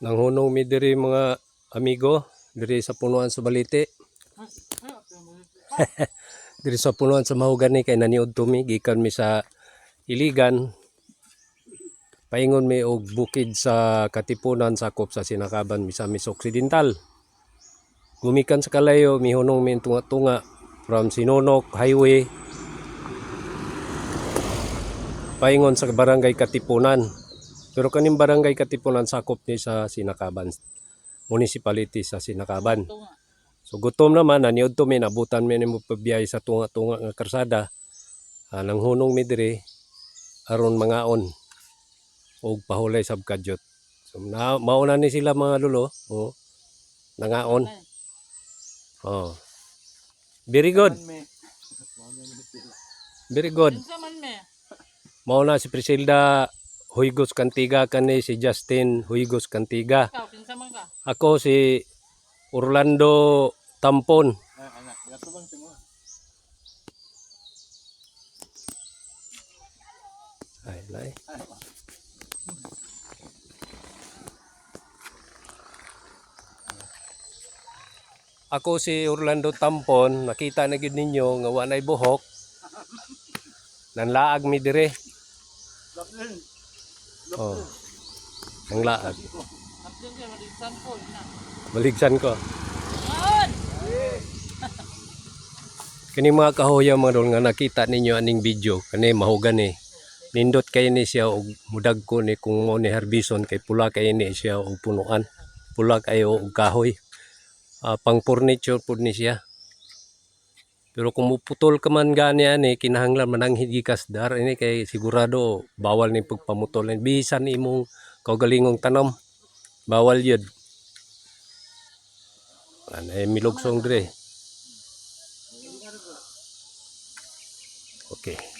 Nanghunong mi diri mga amigo diri sa punuan sa Balite. diri sa punuan sa Mahogany kay naniod tumi gikan mi sa Iligan. Paingon mi og bukid sa Katipunan sakop sa Sinakaban Misamis Occidental. Gumikan sa kalayo mihunong mi tunga-tunga from Sinonok Highway paingon sa barangay Katipunan. Pero kaning barangay Katipunan sakop ni sa Sinakaban municipality sa Sinakaban. So gutom naman naniod to mi nabutan mi nimo pabiyay sa tunga-tunga nga karsada. Ah, nang hunong mi diri aron mangaon og pahulay sab kadyot. So na, mauna ni sila mga lulo, oh. Nangaon. Oh. Very good. Very good. Mauna si Prisilda Huygos Cantiga kani si Justin Huygos Cantiga. Ikaw, kinsa man ka? Ako si Orlando Tampon. Ay, lay. Ako si Orlando Tampon, nakita na gid ninyo nga wa nay buhok. Nanlaag mi dire. Oh. Kay po na. Baligsan ko. Kini mga kahoya mga dol nga nakita ninyo aning video kani mahugan ni. Nindot kay ni siya og mudag ko ni kung mo ni harbison kay pula kay ni siya og punuan. Pula kayo og kahoy. Ah, pang furniture pud ni siya. Pero kung muputol ka man gani ani kinahanglan man ang higikas dar ini kay sigurado bawal ni pagpamutol bisan imong kaugalingong tanom. Bawal yun. Ano eh, milugsong dire. Okay.